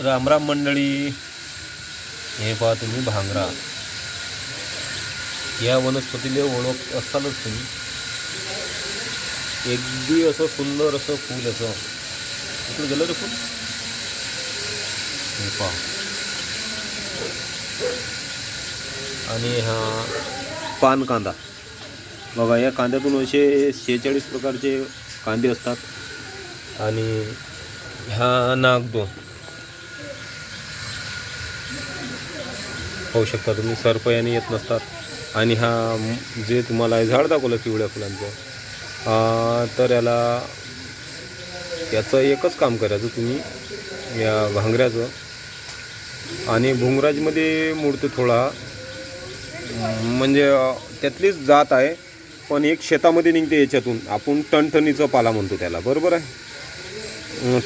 रामराम मंडळी. हे पहा तुम्ही भांगरा. या वनस्पतीला ओळख असालच तुम्ही. एकदी असं सुंदर असं फूल असं. इकडे गेलं रे फूल? हे पहा. आणि हा पान कांदा. बघा या कांद्यातून असे शेहेचाळीस प्रकारचे कांदे असतात. आणि हा नागदो पाहू शकता तुम्ही. सर्प याने येत नसतात. आणि हा जे तुम्हाला झाड दाखवलं पिवळ्या फुलांचं तर याला याचं एकच काम करायचं तुम्ही या भांगऱ्याचं आणि भुंगराजमध्ये मोडतो थोडा म्हणजे त्यातलीच जात आहे पण एक शेतामध्ये निघते याच्यातून. आपण टणटणीचा पाला म्हणतो त्याला. बरोबर आहे?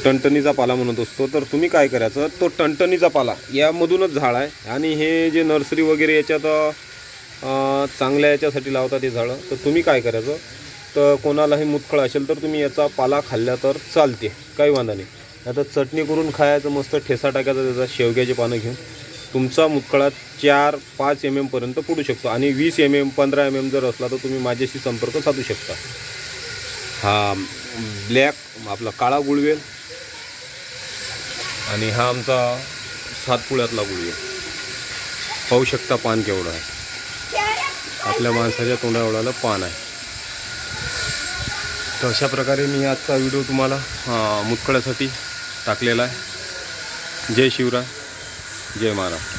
टणटणीचा पाला म्हणत असतो. तर तुम्ही काय करायचं तो टणटणीचा पाला यामधूनच झाड आहे आणि हे जे नर्सरी वगैरे याच्यात चांगल्या याच्यासाठी लावतात हे झाडं तर तुम्ही काय करायचं तर कोणालाही मुतखळ असेल तर तुम्ही याचा पाला खाल्ला तर चालते काही वांधा नाही. आता चटणी करून खायचं मस्त ठेसा टाकायचा त्याचा शेवग्याचे पानं घेऊन. तुमचा मुतखळा चार पाच एम एमपर्यंत पडू शकतो आणि वीस एम एम पंधरा एम एम जर असला तर तुम्ही माझ्याशी संपर्क साधू शकता. हा. ब्लॅक आपला काळा गुळवेल. आणि हा आमचा सातपुड्यातला गुळवेल. पाहू शकता पान केवढं आहे. आपल्या माणसाच्या तोंडा एवढाला पान आहे. तर अशा प्रकारे मी आजचा व्हिडिओ तुम्हाला मुतकळ्यासाठी टाकलेला आहे. जय शिवराय जय महाराज